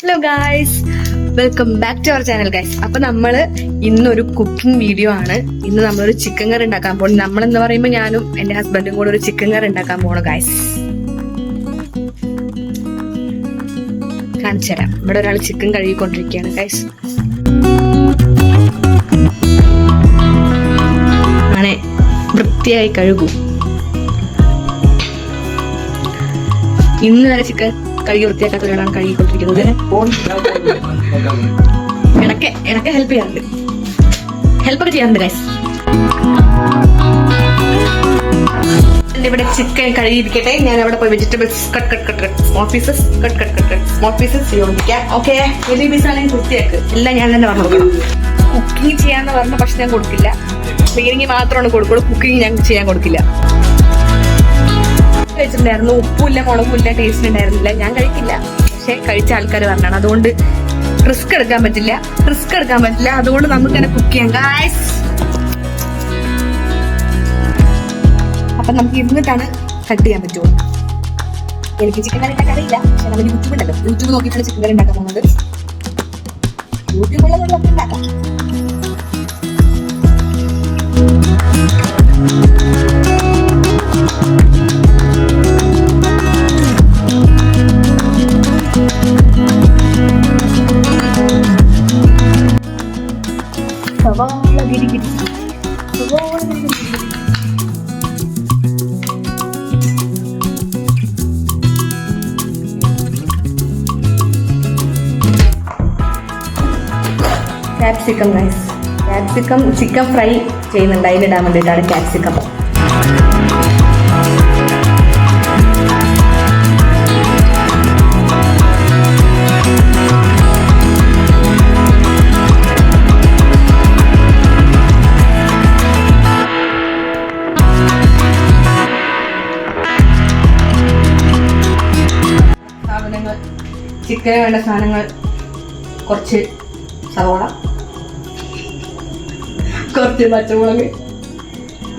Hello guys welcome back to our channel guys അപ്പൊ നമ്മൾ ഇന്നൊരു കുക്കിംഗ് വീഡിയോ ആണ്. ഇന്ന് നമ്മളൊരു ചിക്കൻ കറി ഉണ്ടാക്കാൻ പോകണം നമ്മൾ എന്ന് പറയുമ്പോൾ ഞാനും എന്റെ ഹസ്ബൻഡും കൂടെ ഒരു ചിക്കൻ കറി ഉണ്ടാക്കാൻ പോണു ഗായ്സ് കാണിച്ചു തരാം. ഇവിടെ ഒരാൾ ചിക്കൻ കഴുകിക്കൊണ്ടിരിക്കുകയാണ് ഗൈസ് അങ്ങനെ വൃത്തിയായി കഴുകൂ. ഇന്ന് വരെ ചിക്കൻ കഴുകി വൃത്തിയാക്കാത്ത ഒരാളാണ് കഴുകിക്കൊണ്ടിരിക്കുന്നത്. ഇടയ്ക്ക് ഇടയ്ക്ക് ഹെൽപ്പ് ചെയ്യാറുണ്ട്. ഹെൽപ്പ് ഒക്കെ ചെയ്യാറുണ്ട് ഇവിടെ ചിക്കൻ കഴുകിയിരിക്കട്ടെ ഞാൻ അവിടെ പോയി vegetables cut cut cut cut small pieces cut cut cut cut small pieces ചെയ്യാം ഓക്കെ വലിയ പീസ് ആണെങ്കിൽ വൃത്തിയാക്ക്. എല്ലാം ഞാൻ തന്നെ പറഞ്ഞു കൊടുക്കണം. കുക്കിംഗ് ചെയ്യാന്ന് പറഞ്ഞ പക്ഷെ ഞാൻ കൊടുക്കില്ല. ക്ലീനിങ് മാത്രമാണ് കൊടുക്കുള്ളൂ. കുക്കിംഗ് ഞാൻ ചെയ്യാൻ കൊടുക്കില്ല. വെച്ചിട്ടുണ്ടായിരുന്നു ഉപ്പുമില്ല മുളകുമില്ല ടേസ്റ്റ് ഉണ്ടായിരുന്നില്ല. ഞാൻ കഴിക്കില്ല. പക്ഷെ കഴിച്ച ആൾക്കാർ പറഞ്ഞാണ് അതുകൊണ്ട് റിസ്ക് എടുക്കാൻ പറ്റില്ല. റിസ്ക് എടുക്കാൻ പറ്റില്ല. അതുകൊണ്ട് നമുക്ക് തന്നെ കുക്ക് ചെയ്യാം. ഗായ്സ് അപ്പൊ നമുക്ക് ഇരുന്നിട്ടാണ് കട്ട് ചെയ്യാൻ പറ്റുള്ളൂ. എനിക്ക് ചിക്കൻ കറി ഉണ്ടാക്കാൻ അറിയില്ല. പക്ഷെ നമ്മൾ യൂട്യൂബ് ഉണ്ടല്ലോ. യൂട്യൂബ് നോക്കിയിട്ടാണ് ചിക്കൻ കറി ഉണ്ടാക്കാൻ പോകുന്നത്. യൂട്യൂബുള്ള നമുക്ക് ഉണ്ടാക്കാം. Capsicum rice capsicum chicken fry ചെയ്യുന്നുണ്ട്. അതിലിടാൻ വേണ്ടിയിട്ടാണ് ക്യാപ്സിക്കം ചിക്കന് വേണ്ട സാധനങ്ങൾ കുറച്ച് സവോള. കുറച്ച് പച്ചമുളക്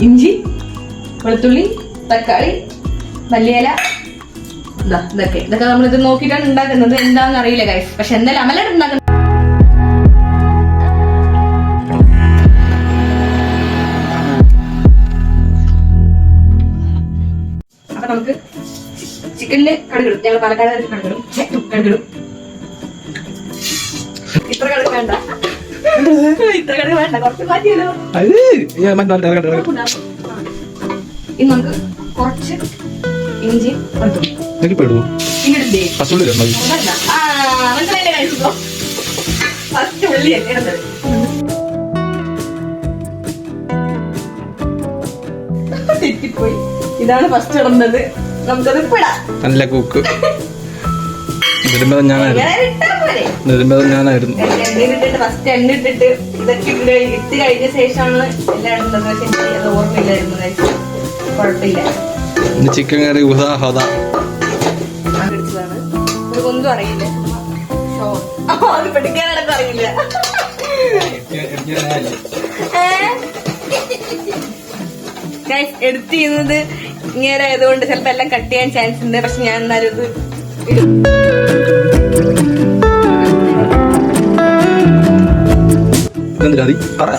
ഇഞ്ചി വെളുത്തുള്ളി തക്കാളി മല്ലിയില. ഇതാ ഇതൊക്കെ. ഇതൊക്കെ നമ്മളിത് നോക്കിയിട്ടാണ് ഉണ്ടാക്കുന്നത്. എന്താണെന്ന് അറിയില്ല ഗൈസ് പക്ഷെ എന്തായാലും അമലായിട്ട് ഉണ്ടാക്കുന്നത് നമുക്ക് ഞങ്ങൾ പാലക്കാട് കടുകിടും. കടുകിടും. ഇത്ര കടുക് ഇനി നമുക്ക് കുറച്ച് ഇഞ്ചി വെളുത്തുള്ളി ഇങ്ങോട്ടില്ലേ ഫസ്റ്റ് ആ മനസ്സിലായില്ലേ കഴിച്ചോ ഫസ്റ്റ് ഉള്ളി തെറ്റിപ്പോയി. ഇതാണ് ഫസ്റ്റ് ഇടുന്നത്. നമുക്കത് ഇപ്പിടാം നല്ല കൂക്ക് ഇതിലുമ്പോ പോരെ ഞാനായിരുന്നു ഫസ്റ്റ് എണ്ണ ഇട്ടിട്ട് ഇതൊക്കെ ഇട്ട് കഴിഞ്ഞ ശേഷമാണ് എല്ലാം ഇടുന്നത് പക്ഷെ എനിക്ക് ഓർമ്മയില്ലായിരുന്നു. കുഴപ്പമില്ല. ചിക്കൻ കറി ഉദാഹത ഒന്നും അറിയില്ല. അത് അറിയില്ല. എഡിറ്റ് ചെയ്യുന്നത് ഇങ്ങനെ ആയതുകൊണ്ട് ചിലപ്പോ എല്ലാം കട്ട് ചെയ്യാൻ ചാൻസ് ഉണ്ട്. പക്ഷെ ഞാൻ എന്നാലും ഇത് മതി പറ.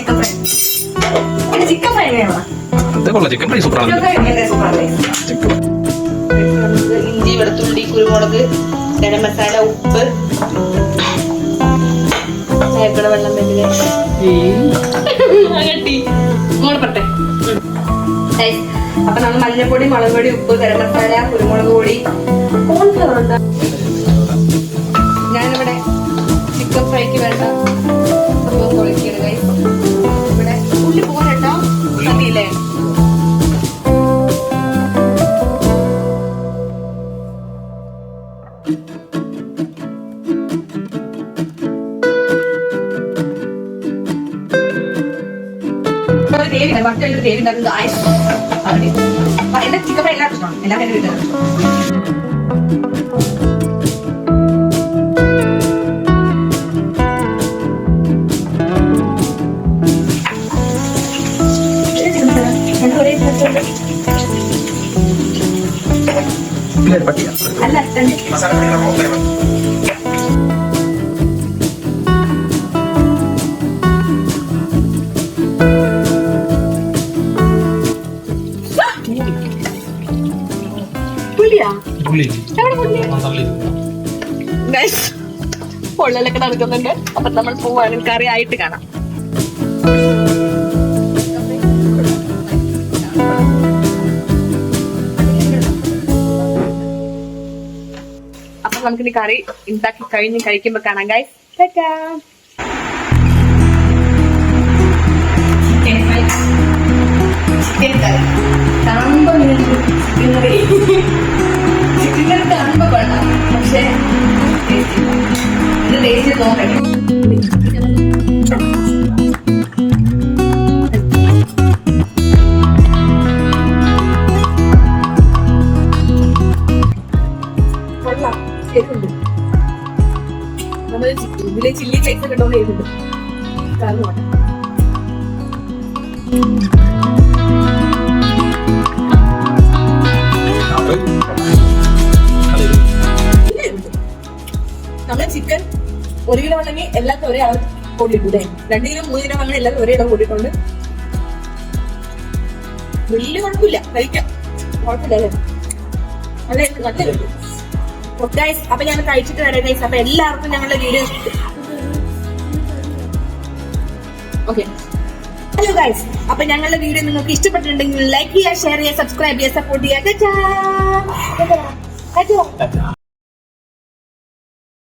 ചിക്കൻ ഫ്രൈ വേണം ഇത് കൊള്ളാം ചിക്കൻ ഫ്രൈ സൂപ്പറാണ് ഇഞ്ചി വെളുത്തുള്ളി കുരുമുളക് ഗരം മസാല ഉപ്പ്. ചായക്കട വെള്ളം കട്ടി മോളപ്പെട്ടെ അപ്പൊ നമ്മൾ മഞ്ഞപ്പൊടി മുളക് പൊടി ഉപ്പ് ഗരം മസാല കുരുമുളക് പൊടി. കോൺഫ്ലവർ ഉണ്ടാ? ദേവി വട്ടൊരു ദേവി ഉണ്ടാക്കുന്നത് ആയിരം അവിടെ എന്റെ ചിക്കൻ ഫ്രൈ എല്ലാവർക്കും ഇഷ്ടമാണ്. എല്ലാം എന്റെ വീട്ടിലാണ് പട്ടിയ അല്ല മസാല ഗൈസ് പൊള്ളലൊക്കെ നടക്കുന്നുണ്ട്. അപ്പൊ നമ്മൾ പോവാനും കറി ആയിട്ട് കാണാം. അപ്പൊ നമുക്കിനി കറി ഉണ്ടാക്കി കഴിഞ്ഞ് കഴിക്കുമ്പോ കാണാം ഗൈസ് ചിക്കൻ കറി കാണുമ്പോ ചിക്കൻ കറി. ചിക്കൻ ഇതിലെ ചില്ലി ഫ്ലേക്സ് ഒക്കെ ഡോൺ ചെയ്തിട്ടുണ്ട് ചിക്കൻ ഒരു കിലോ ഉണ്ടെങ്കിൽ എല്ലാത്തും ഒരേ അളവ് കൂടിയിട്ടുണ്ട് രണ്ട് കിലോ മൂന്ന് കിലോ അങ്ങനെ എല്ലാവരും ഒരേ ഇടം കൂടിയിട്ടുണ്ട് വലിയ കുഴപ്പമില്ല കഴിക്കാം. കുഴപ്പമില്ല നല്ല നല്ല അപ്പൊ ഞാൻ കഴിച്ചിട്ട് വരാം ഗൈസ് അപ്പൊ എല്ലാവർക്കും ഞങ്ങളുടെ വീഡിയോ ഓക്കെ ഹലോ ഗൈസ് അപ്പൊ ഞങ്ങളുടെ വീഡിയോ നിങ്ങൾക്ക് ഇഷ്ടപ്പെട്ടിട്ടുണ്ടെങ്കിൽ ലൈക്ക് ചെയ്യുക ഷെയർ ചെയ്യുക സബ്സ്ക്രൈബ് ചെയ്യുക സപ്പോർട്ട് ചെയ്യുക.